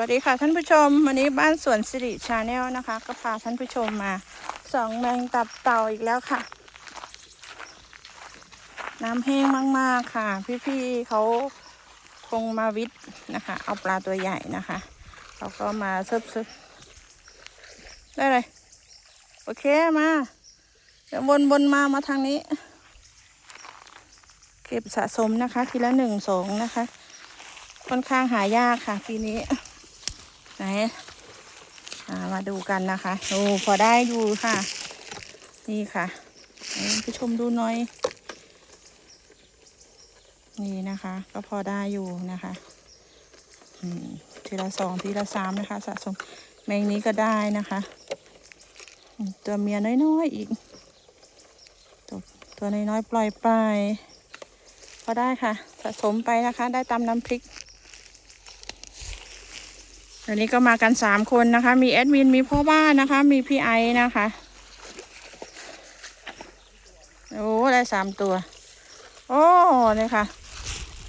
วัสดีค่ะท่านผู้ชม วันนี้บ้านสวนสิริชาแนลนะคะ ก็พาท่านผู้ชมมาสองแมงตับเต่าอีกแล้วค่ะ น้ำแห้งมาก ๆ ค่ะ พี่ ๆเขาคงมาวิทย์นะคะ เอาปลาตัวใหญ่นะคะเขาก็มาซึบซึบได้เลย โอเคมาเดี๋ยววนวนมามาทางนี้ เก็บสะสมนะคะ ทีละหนึ่งสองนะคะค่อนข้างหายากค่ะปีนี้ ไหนามาดูกันนะคะโอ้พอได้อยู่ค่ะ นี่ค่ะผู้ชมดูหน่อย นี่นะคะ ก็พอได้อยู่นะคะอืมทีละสองทีละสามนะคะ สะสมแมงนี้ก็ได้นะคะ ตัวเมียน้อยๆอีก ตัวตัวน้อยๆปล่อยไป พอได้ค่ะ สะสมไปนะคะ ได้ตำน้ำพริก วันนี้ก็มากันสามคนนะคะ มีแอดมิน มีพ่อบ้านนะคะ มีพี่ไอนะคะ โอ้ได้สามตัว โอ้นี่ค่ะ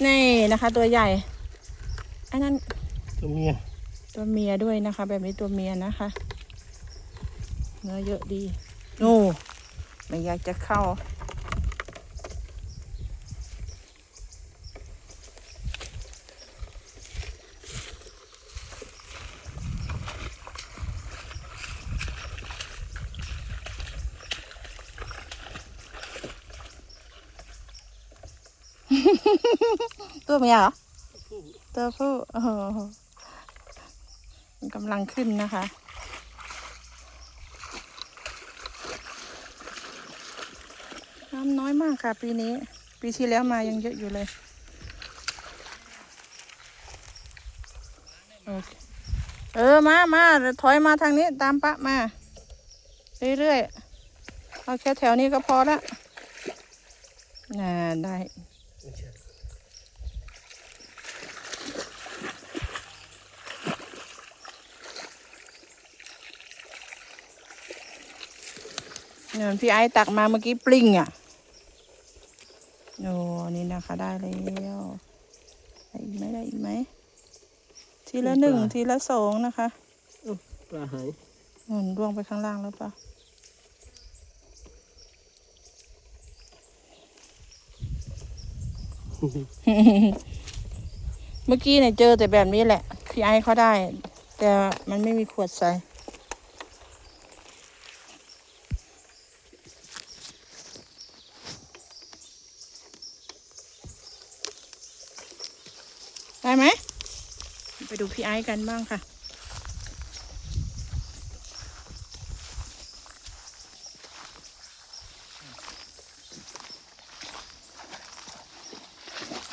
นี่นะคะ ตัวใหญ่ อันนั้น ตัวเมีย ตัวเมียด้วยนะคะ แบบนี้ตัวเมียนะคะ เนื้อเยอะดีโอ้ไม่อยากจะเข้า ตัวเมียเหรอ ตัวผู้โอ้โหมันกำลังขึ้นนะคะ น้ำน้อยมากค่ะ ปีนี้ ปีที่แล้วมายังเยอะอยู่เลยโอเคเออ มามาเดี๋ยวถอยมาทางนี้ ตามปะมา เรื่อยๆ เอาแค่แถวนี้ก็พอละน่าได้ ไม่ใช่ เนี่ยพี่ไอ้ตักมาเมื่อกี้ปลิงอะโอ้นี่นะคะได้แล้วได้อีกไหมได้อีกไหมทีละหนึ่งทีละสองนะคะปลาหายหนุนร่วงไปข้างล่างแล้วปะเมื่อกี้เนี่ยเจอแต่แบบนี้แหละ พี่ไอ้เขาได้ แต่มันไม่มีขวดใส่ ได้ไหม ไป ดูพี่ไอ้กันบ้างค่ะ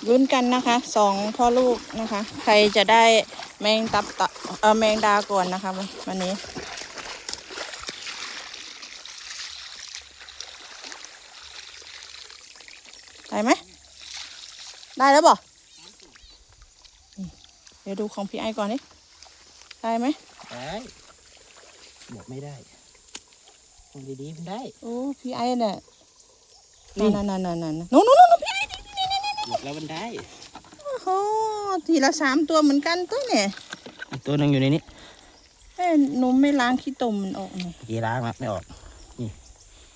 ลุ้นกันนะคะสองพ่อลูกนะคะ ใครจะได้แมงตับตะเออแมงดาก่อนนะคะวันนี้ได้ไหม ได้แล้วบ่ เดี๋ยวดูของพี่ไอก่อนนี่ได้ไหมได้บอกไม่ได้มองดีๆมันได้ โอ้พี่ไอเนี่ยนี่นั่นนั่นนั่นนั่นนู่นนู่นนู่นพี่ไอบอกแล้วมันได้โอ้โหทีละสามตัวเหมือนกันตัวเนี่ยอีกตัวหนึ่งอยู่ในนี้เอ้ยหนุ่มไม่ล้างขี้ตมมันออกนี่กี่ล้างละไม่ออก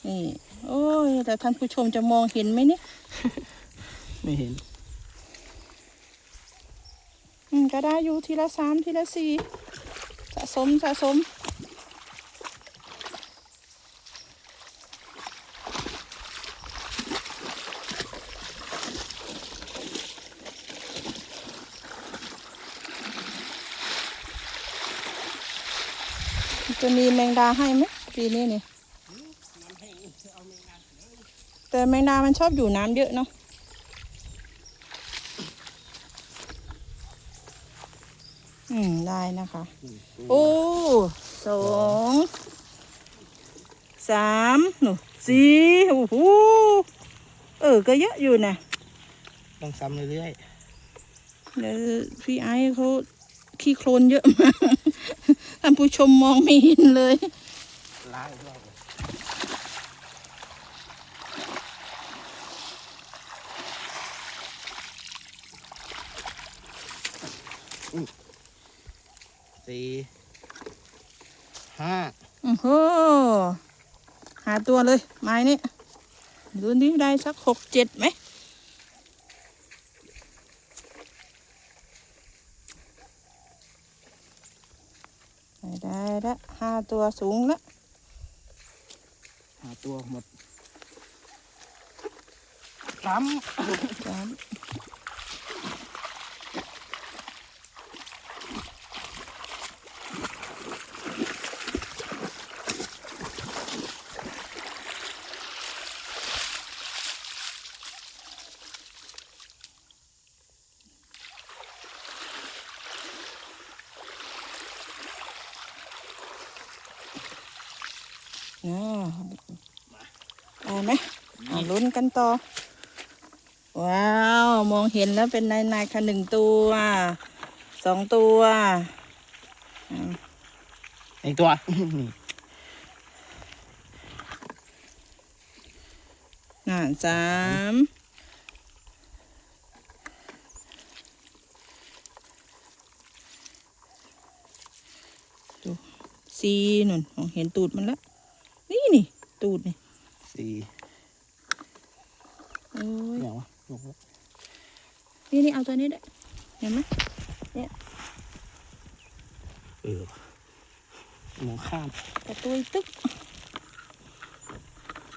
นี่โอ้ยแต่ท่านผู้ชมจะมองเห็นไหมเนี่ยไม่เห็น อืมก็ได้อยู่ทีละสามทีละสี่สะสมสะสมจะมีแมงดาให้ไหมปีนี้นี่แต่แมงดามันชอบอยู่น้ำเยอะเนาะ อืมได้นะคะ โอ้สองสามหนูสี่โอ้โหเออ ก็เยอะอยู่นะต้องซ้ำเรื่อยเดี๋ยวพี่ไอ้เขาขี้โคลนเยอะมากท่านผู้ชมมองไม่เห็นเลยๆล้างอีกรอบเลย สี่ห้าอือโหหาตัวเลย ไม้นี่ดูนี่ได้สักหกเจ็ดไหมได้ได้ละห้าตัวสูงละหาตัวหมดสามส อ่าได้ไหมอ่าลุ้นกันต่อ ว้าว มองเห็นแล้วเป็นนายนายค่ะหนึ่งตัวสองตัวอ่าอีกตัวนี่อ่าสามดูสี่หนุนมองเห็นตูดมันแล้ว นี่นี่ ตูดนี่สี่โอ้ยอย่างวะลงแล้วนี่นี่เอาตัวนี้ได้วยเห็นไหมเออมองข้ามแต่ตัวอีกตึ๊ก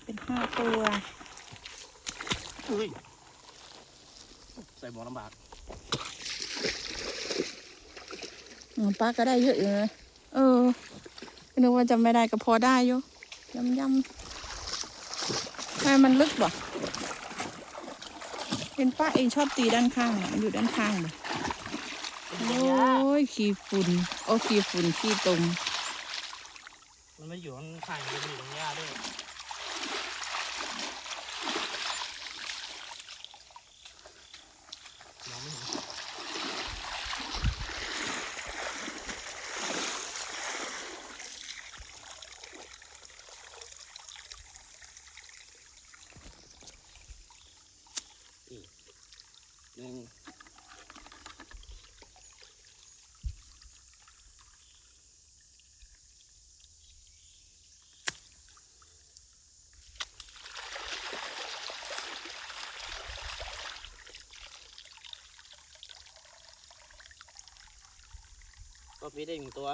เป็นห้าตัวเฮ้ยใส่บ่อลำบากอืมป้าก็ได้เยอะอยู่นะเออนึกว่าจะไม่ได้ก็พอได้อยู่ ยำยำทำไมันลึกบ่เป็นป้าเองชอบตีด้านข้างมันอยู่ด้านข้างบ่โอ้ยขี้ฝุ่นโอ้ขี้ฝุ่นขี้ตมมันไม่อยู่ข้างข้างมันอยู่ตรงหญ้าด้วยมองไม่เห็นอีกหนึ่ง ก็พี่ได้หนึ่งตัว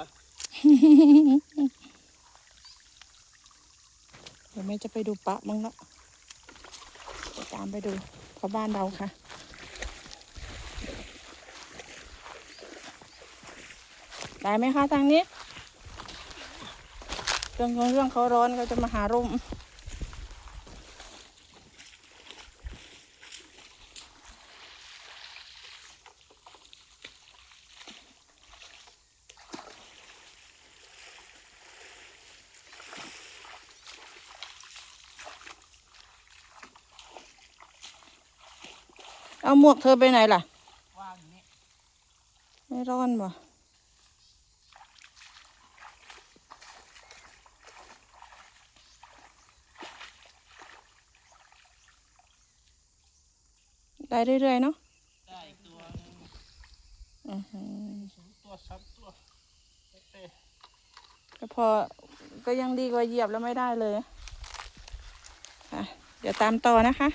เดี๋ยวแม่จะไปดูปะมั้งละตามไปดูเขาบ้านเราค่ะ ได้ไหมคะทางนี้เรื่องของเรื่องเขาร้อนเขาจะมาหาร่ม เอาหมวกเธอไปไหนล่ะว่างอยู่นี่ไม่ร้อนบ่ได้เรื่อยๆเนาะได้อีกตัวหนึ่งอือหือสองตัวสามตัวโอเคก็พอก็ยังดีกว่าเหยียบแล้วไม่ได้เลย ค่ะ เดี๋ยวตามต่อนะคะ